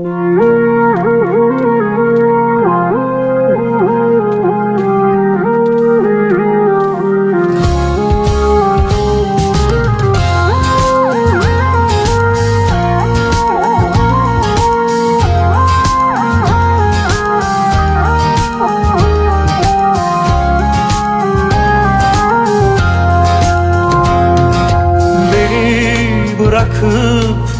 Beni bırakıp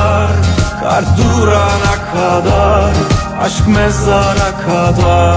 Kar durana kadar Aşk mezara kadar